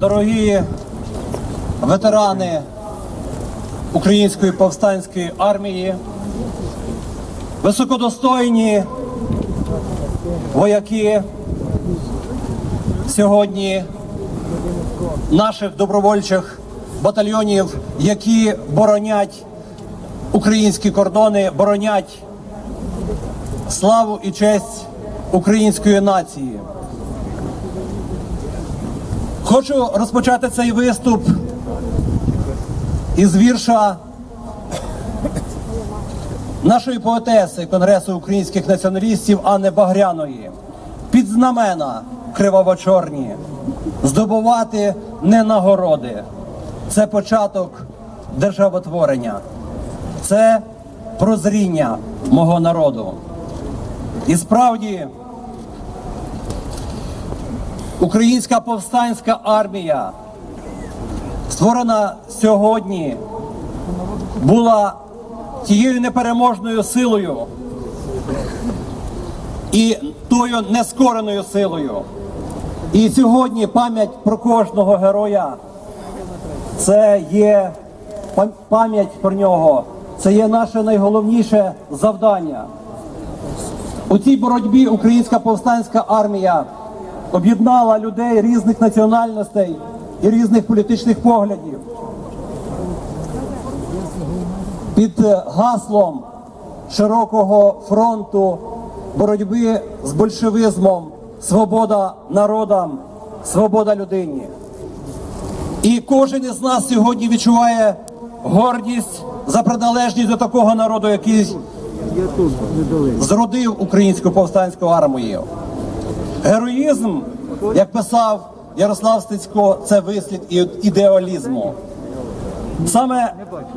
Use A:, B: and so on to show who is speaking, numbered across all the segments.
A: дорогі ветерани Української повстанської армії, високодостойні вояки сьогодні наших добровольчих батальйонів, які боронять українські кордони, боронять славу і честь української нації. Хочу розпочати цей виступ із вірша нашої поетеси Конгресу українських націоналістів Анни Багряної. Під знамена криваво-чорні здобувати не нагороди. Це початок державотворення, це прозріння мого народу. І справді Українська повстанська армія, створена сьогодні, була тією непереможною силою і тою нескореною силою. І сьогодні пам'ять про кожного героя це є пам'ять про нього, це є наше найголовніше завдання. У цій боротьбі Українська повстанська армія об'єднала людей різних національностей і різних політичних поглядів. Під е, гаслом широкого фронту боротьби з большевизмом свобода народам, свобода людині. І кожен із нас сьогодні відчуває гордість за приналежність до такого народу, який зродив українську повстанську армію. Героїзм, як писав Ярослав Стецько, це вислід ідеалізму. Саме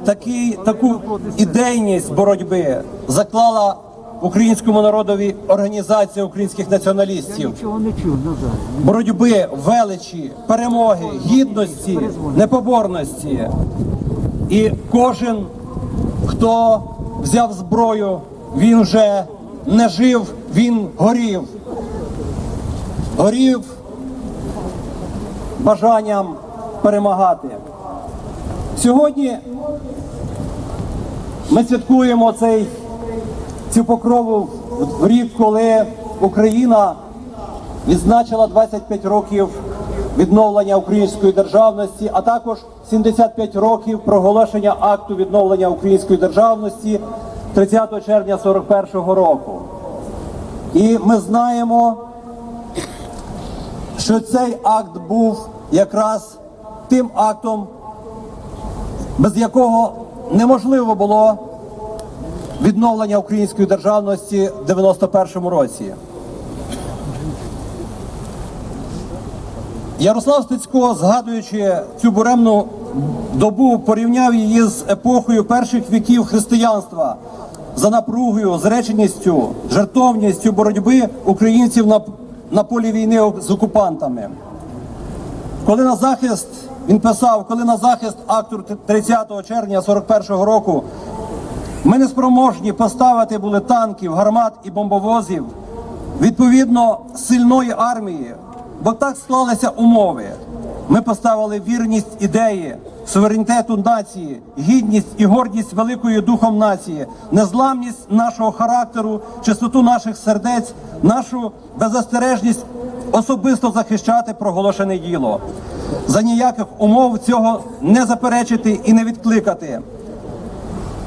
A: такий, таку ідейність боротьби заклала українському народові організація українських націоналістів. Боротьби, величі, перемоги, гідності, непоборності. І кожен, хто взяв зброю, він вже не жив, він горів. Горів бажанням перемагати. Сьогодні ми святкуємо цей, цю покрову в рік, коли Україна відзначила 25 років відновлення української державності, а також 75 років проголошення акту відновлення української державності 30 червня 41 року. І ми знаємо, що цей акт був якраз тим актом, без якого неможливо було відновлення української державності в 91 році. Ярослав Стецько, згадуючи цю буремну добу, порівняв її з епохою перших віків християнства за напругою, зреченістю, жертовністю боротьби українців на, на полі війни з окупантами. Коли на захист він писав, коли на захист акту 30 червня 41-го року ми не спроможні поставити були танків, гармат і бомбовозів відповідно сильної армії, бо так склалися умови. Ми поставили вірність ідеї, суверенітету нації, гідність і гордість великою духом нації, незламність нашого характеру, чистоту наших сердець, нашу беззастережність особисто захищати проголошене діло. За ніяких умов цього не заперечити і не відкликати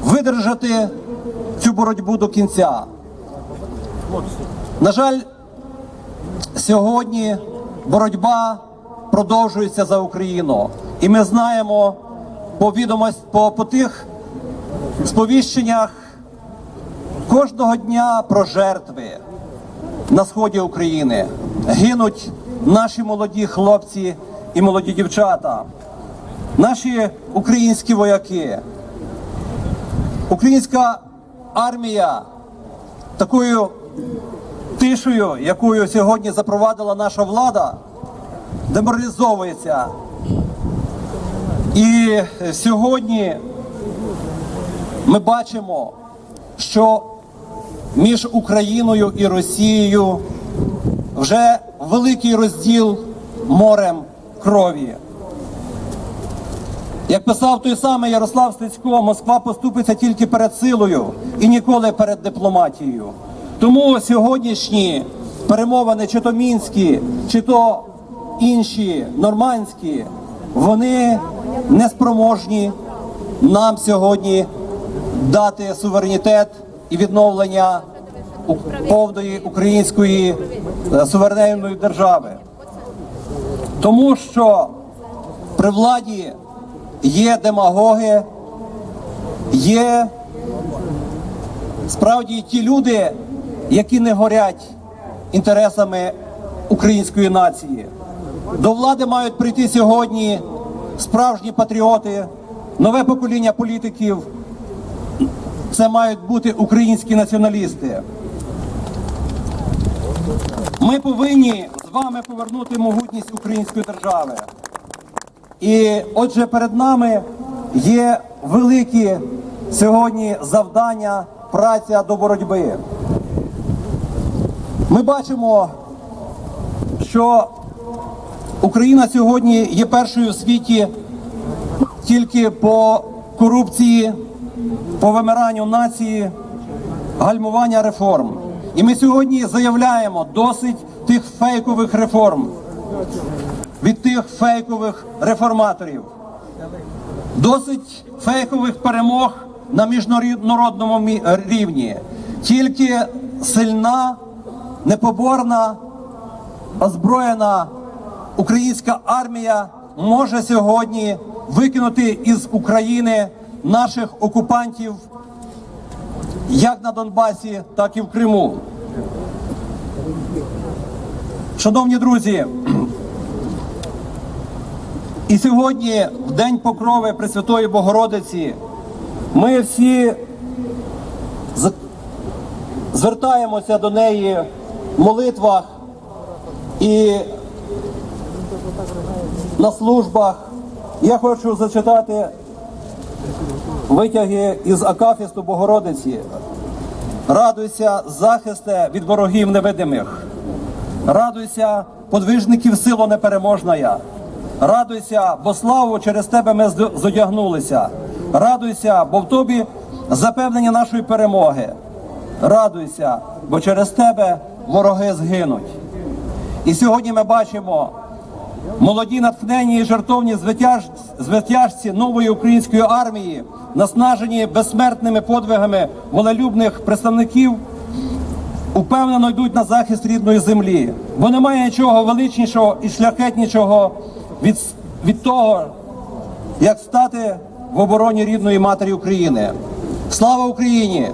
A: видержати цю боротьбу до кінця. На жаль, сьогодні боротьба продовжується за Україну, і ми знаємо по відомость по, по тих сповіщеннях кожного дня про жертви на сході України. Гинуть наші молоді хлопці і молоді дівчата, наші українські вояки. Українська армія такою тишею, якою сьогодні запровадила наша влада, деморалізовується. І сьогодні ми бачимо, що між Україною і Росією вже великий розділ морем крові. Як писав той самий Ярослав Стецько, Москва поступиться тільки перед силою і ніколи перед дипломатією. Тому сьогоднішні перемовини, чи то мінські, чи то інші нормандські, вони неспроможні нам сьогодні дати суверенітет і відновлення повної української е, суверенної держави. Тому що при владі є демагоги, є справді ті люди, які не горять інтересами української нації. До влади мають прийти сьогодні справжні патріоти, нове покоління політиків. Це мають бути українські націоналісти. Ми повинні з вами повернути могутність української держави. І отже, перед нами є великі сьогодні завдання, праця до боротьби. Ми бачимо, що Україна сьогодні є першою в світі тільки по корупції, по вимиранню нації, гальмування реформ. І ми сьогодні заявляємо досить тих фейкових реформ від тих фейкових реформаторів. Досить фейкових перемог на міжнародному рівні. Тільки сильна, непоборна, озброєна українська армія може сьогодні викинути із України наших окупантів як на Донбасі, так і в Криму. Шановні друзі, і сьогодні, в День Покрови Пресвятої Богородиці, ми всі звертаємося до неї в молитвах і на службах. Я хочу зачитати витяги із Акафісту Богородиці. Радуйся, захисте від ворогів невидимих. Радуйся, подвижників силу непереможная. Радуйся, бо славу через тебе ми зодягнулися. Радуйся, бо в тобі запевнення нашої перемоги. Радуйся, бо через тебе вороги згинуть. І сьогодні ми бачимо молоді натхнені і жертовні звитяж... звитяжці нової української армії, наснажені безсмертними подвигами волелюбних представників упевнено йдуть на захист рідної землі, бо немає нічого величнішого і шляхетнішого від, від того, як стати в обороні рідної матері України. Слава Україні!